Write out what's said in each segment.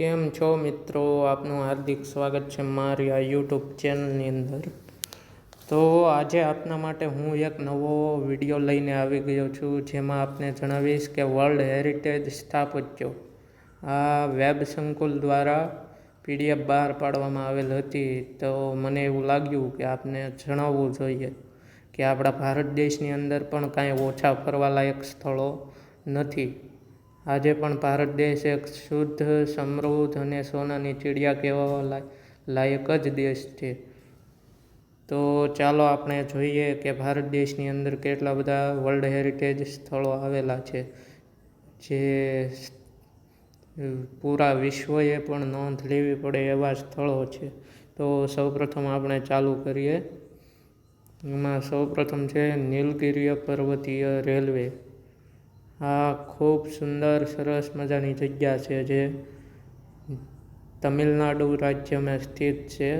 કેમ છો મિત્રો? આપનું હાર્દિક સ્વાગત છે મારી આ યુટ્યુબ ચેનલની અંદર. તો આજે આપના માટે હું એક નવો વીડિયો લઈને આવી ગયો છું, જેમાં આપને જણાવીશ કે વર્લ્ડ હેરિટેજ સ્થાપત્યો. આ વેબ સંકુલ દ્વારા પીડીએફ બહાર પાડવામાં આવેલ હતી. તો મને એવું લાગ્યું કે આપને જણાવવું જોઈએ કે આપણા ભારત દેશની અંદર પણ કાંઈ ઓછા ફરવાલાયક સ્થળો નથી. આજે પણ ભારત દેશ એક શુદ્ધ, સમૃદ્ધ અને સોનાની ચીડિયા કહેવા લાયક જ દેશ છે. તો ચાલો આપણે જોઈએ કે ભારત દેશની અંદર કેટલા બધા વર્લ્ડ હેરિટેજ સ્થળો આવેલા છે. જે પૂરા વિશ્વએ પણ નોંધ લેવી પડે એવા સ્થળો છે. તો સૌપ્રથમ આપણે ચાલુ કરીએ. એમાં સૌપ્રથમ છે નીલગિરિય પર્વતીય રેલવે આ ખૂબ સુંદર, સરસ મજાની જગ્યા છે જે તમિલનાડુ રાજ્યમાં સ્થિત છે.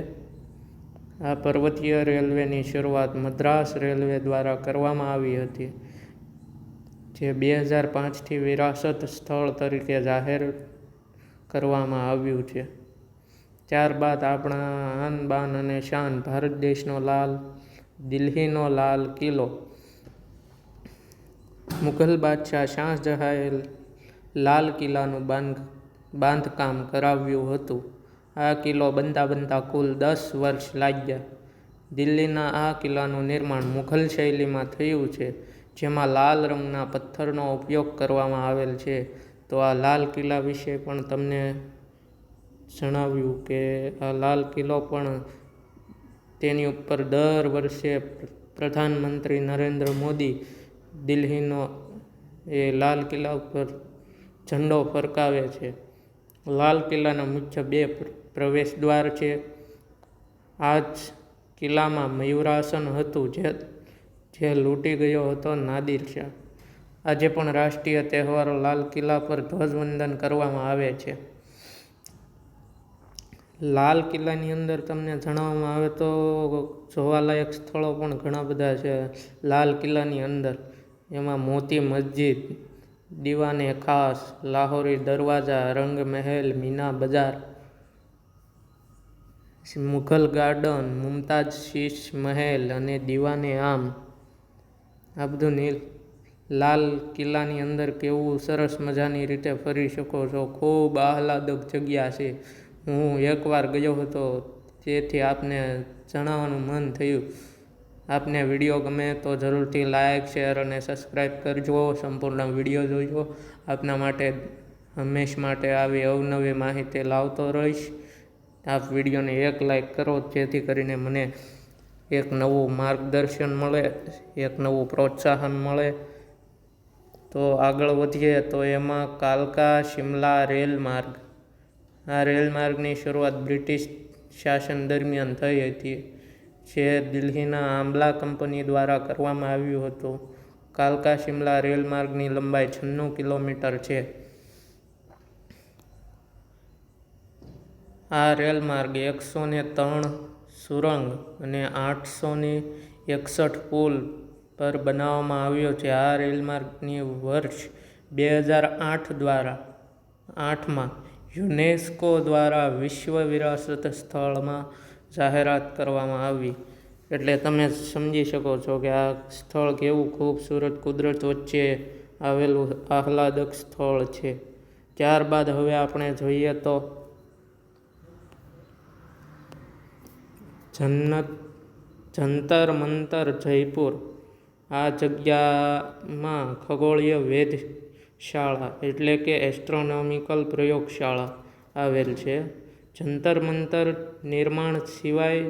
આ પર્વતીય રેલવેની શરૂઆત મદ્રાસ રેલવે દ્વારા કરવામાં આવી હતી, જે બે હજાર પાંચથી વિરાસત સ્થળ તરીકે જાહેર કરવામાં આવ્યું છે. ત્યારબાદ આપણા આન બાન અને શાન ભારત દેશનો લાલ, દિલ્હીનો લાલ કિલ્લો મુઘલ બાદશાહ શાહજહાંએ લાલ કિલ્લાનું બાંધ, બાંધકામ કરાવ્યું હતું. આ કિલ્લો બનતા બનતા કુલ દસ વર્ષ લાગ્યા. દિલ્હીના આ કિલ્લાનું નિર્માણ મુઘલ શૈલીમાં થયું છે, જેમાં લાલ રંગના પથ્થરનો ઉપયોગ કરવામાં આવેલ છે. તો આ લાલ કિલ્લા વિશે પણ તમને જણાવ્યું કે આ લાલ કિલ્લો પણ તેની ઉપર દર વર્ષે પ્રધાનમંત્રી નરેન્દ્ર મોદી દિલ્હીનો એ લાલ કિલ્લા ઉપર ઝંડો ફરકાવે છે. લાલ કિલ્લાના મુખ્ય બે પ્રવેશ દ્વાર છે. આ જ કિલ્લામાં મયુરાસન હતું જે જે લૂંટી ગયો હતો નાદિર શાહ. આજે પણ રાષ્ટ્રીય તહેવારો લાલ કિલ્લા પર ધ્વજવંદન કરવામાં આવે છે. લાલ કિલ્લાની અંદર તમને જણાવવામાં આવે તો જોવાલાયક સ્થળો પણ ઘણા બધા છે લાલ કિલ્લાની અંદર. એમાં મોતી મસ્જિદ, દીવાને ખાસ, લાહોરી દરવાજા રંગ મહેલ મીના બજાર, મુઘલ ગાર્ડન, મુમતાજ શીશ મહેલ અને દીવાને આમ. આ નીલ, લાલ કિલ્લાની અંદર કેવું સરસ મજાની રીતે ફરી શકો છો. ખૂબ આહલાદક જગ્યા છે. હું એકવાર ગયો હતો તેથી આપને જણાવવાનું મન થયું. આપને વીડિયો ગમે તો જરૂરથી લાઇક શેર અને સબસ્ક્રાઈબ કરજો. સંપૂર્ણ વીડિયો જોજો. આપના માટે હંમેશ માટે આવી અવનવી માહિતી લાવતો રહીશ. આપ વિડીયોને એક લાઇક કરો, જેથી કરીને મને એક નવું માર્ગદર્શન મળે, એક નવું પ્રોત્સાહન મળે. તો આગળ વધીએ, તો એમાં કાલકા શિમલા રેલ માર્ગ. આ રેલ માર્ગની શરૂઆત બ્રિટિશ શાસન દરમિયાન થઈ હતી. જે દિલ્હીના આંબલા કંપની દ્વારા કરવામાં આવ્યું હતું. કાલકા શિમલા રેલ માર્ગની લંબાઈ છન્નું કિલોમીટર છે. આ રેલ માર્ગ એકસો ને ત્રણ સુરંગ અને આઠસો ને એકસઠ પુલ પર બનાવવામાં આવ્યો છે. આ રેલમાર્ગની વર્ષ બે હજાર આઠ દ્વારા આઠમાં યુનેસ્કો દ્વારા વિશ્વ વિરાસત સ્થળમાં જાહેરાત કરવામાં આવી. એટલે તમે સમજી શકો છો કે આ સ્થળ કેવું ખૂબસૂરત કુદરત વચ્ચે આવેલું આહલાદક સ્થળ છે. ત્યારબાદ હવે આપણે જોઈએ તો જન્નત, જંતર મંતર જયપુર. આ જગ્યામાં ખગોળીય વેધશાળા એટલે કે એસ્ટ્રોનોમિકલ પ્રયોગશાળા આવેલ છે. જંતર મંતર નિર્માણ સિવાય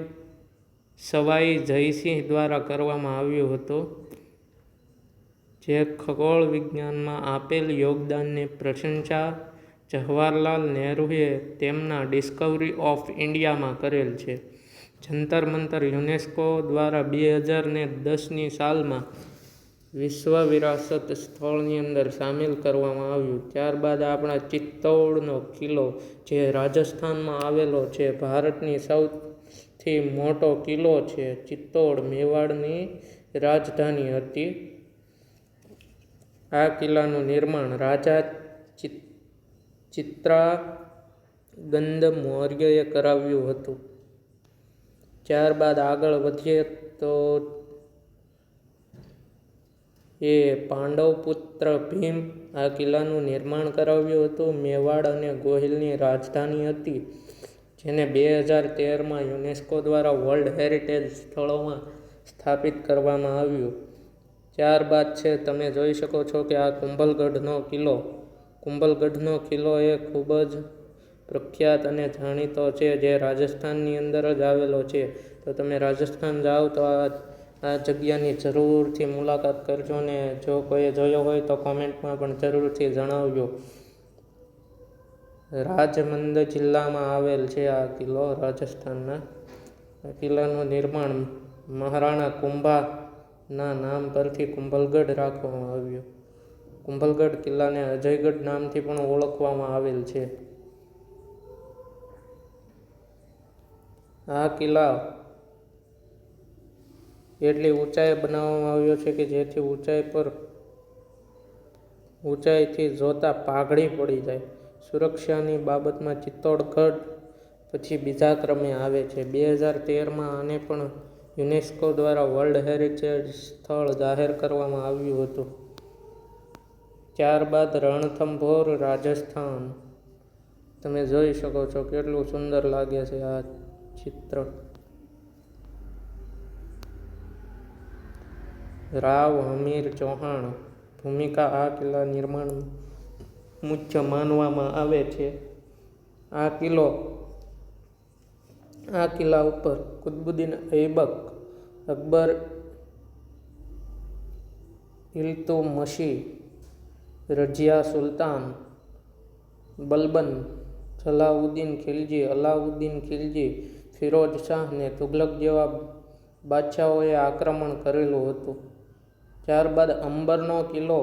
સવાઈ જયસિંહ દ્વારા કરવામાં આવ્યો હતો, જે ખગોળ વિજ્ઞાનમાં આપેલ યોગદાનની પ્રશંસા જવાહરલાલ નહેરુએ તેમના ડિસ્કવરી ઓફ ઇન્ડિયામાં કરેલ છે. જંતર મંતર યુનેસ્કો દ્વારા બે હજાર ને દસની સાલમાં વિશ્વ વિરાસત સ્થળની અંદર સામેલ કરવામાં આવ્યું. ત્યારબાદ આપણા ચિત્તોડનો કિલ્લો, જે રાજસ્થાનમાં આવેલો છે, ભારતની સૌથી મોટો કિલ્લો છે, ચિત્તોડ મેવાડની રાજધાની હતી. આ કિલ્લાનું નિર્માણ રાજા ચિત્રા ગંદ મૌર્યએ કરાવ્યું હતું. ત્યારબાદ આગળ વધીએ તો એ પાંડવ પુત્ર ભીમ આ કિલ્લાનું નિર્માણ કરાવ્યું હતું. મેવાડ અને ગોહિલની રાજધાની હતી, જેને બે હજાર તેરમાં યુનેસ્કો દ્વારા વર્લ્ડ હેરિટેજ સ્થળોમાં સ્થાપિત કરવામાં આવ્યું. ત્યારબાદ છે, તમે જોઈ શકો છો કે આ કુંભલગઢનો કિલ્લો કુંભલગઢનો કિલ્લો એ ખૂબ જ પ્રખ્યાત અને જાણીતો છે, જે રાજસ્થાનની અંદર જ આવેલો છે. તો તમે રાજસ્થાન જાઓ તો આ આ જગ્યાની જરૂરથી મુલાકાત કરજો ને જો કોઈએ જોયો હોય તો કોમેન્ટમાં પણ જરૂરથી જણાવજો. રાજમંદ જિલ્લામાં આવેલ છે આ કિલ્લો, રાજસ્થાનના. કિલ્લાનું નિર્માણ મહારાણા કુંભાના નામ પરથી કુંભલગઢ રાખવામાં આવ્યું. કુંભલગઢ કિલ્લાને અજયગઢ નામથી પણ ઓળખવામાં આવેલ છે. આ કિલ્લા એટલી ઊંચાઈ બનાવવામાં આવ્યો છે કે જેથી ઊંચાઈ પર ઊંચાઈથી જોતા પાઘડી પડી જાય. સુરક્ષાની બાબતમાં ચિત્તોડગઢ પછી બીજા ક્રમે આવે છે. બે હજાર તેરમાં આને પણ યુનેસ્કો દ્વારા વર્લ્ડ હેરિટેજ સ્થળ જાહેર કરવામાં આવ્યું હતું. ત્યારબાદ રણથંભોર, રાજસ્થાન. તમે જોઈ શકો છો કેટલું સુંદર લાગે છે આ ચિત્ર. રાવ, હમીર, ચૌહાણ ભૂમિકા આ કિલ્લા નિર્માણ મુખ્ય માનવામાં આવે છે. આ કિલ્લો, આ કિલ્લા ઉપર કુતબુદ્દીન ઐબક, અકબર ઇલ્તુમશી, રજિયા સુલતાન, બલબન, સલાઉદ્દીન ખિલજી, અલાઉદ્દીન ખિલજી, ફિરોજ શાહ ને તુગલક જેવા બાદશાહોએ આક્રમણ કરેલું હતું. ત્યારબાદ અંબરનો કિલ્લો,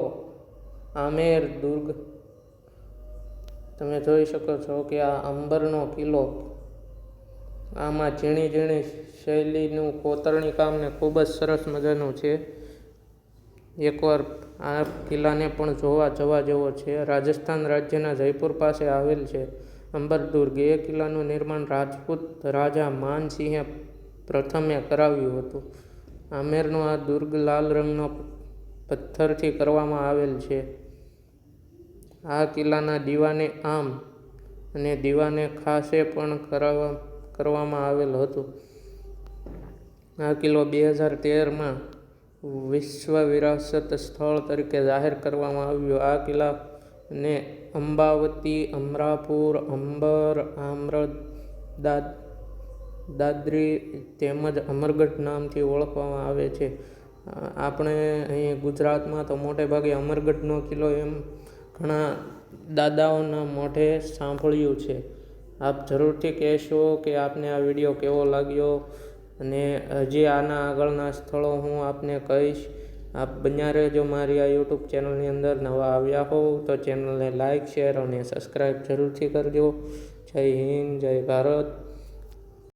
આમેર દુર્ગ. તમે જોઈ શકો છો કે આ અંબરનો કિલ્લો આમાં ઝીણી ઝીણી શૈલીનું કોતરણી કામ ને ખૂબ જ સરસ મજાનું છે. એકવાર આ કિલ્લાને પણ જોવા જવા જેવો છે. રાજસ્થાન રાજ્યના જયપુર પાસે આવેલ છે. અંબર દુર્ગ એ કિલ્લાનું નિર્માણ રાજપૂત રાજા માનસિંહે પ્રથમે કરાવ્યું હતું. આમેરનો આ દુર્ગ લાલ રંગનો પથ્થરથી કરવામાં આવેલ છે. આ કિલ્લાના દીવાને આમ અને દીવાને ખાસે પણ કરાવવા, કરવામાં આવેલ હતું. આ કિલ્લો બે હજાર તેરમાં વિશ્વ વિરાસત સ્થળ તરીકે જાહેર કરવામાં આવ્યું. આ કિલ્લાને અંબાવતી, અમરાપુર, અંબર આમ્ર દાદ દાદરી તેમજ અમરગઢ નામથી ઓળખવામાં આવે છે. આપણે અહીં ગુજરાતમાં તો મોટે ભાગે અમરગઢનો કિલ્લો એમ ઘણા દાદાઓના મોઢે સાંભળ્યું છે. આપ જરૂરથી કહેશો કે આપને આ વીડિયો કેવો લાગ્યો અને હજી આના આગળના સ્થળો હું આપને કહીશ. આપ બન્યા રહેજો મારી આ યુટ્યુબ ચેનલની અંદર. નવા આવ્યા હોવ તો ચેનલને લાઇક શેર અને સબસ્ક્રાઈબ જરૂરથી કરજો. જય હિન્દ, જય ભારત.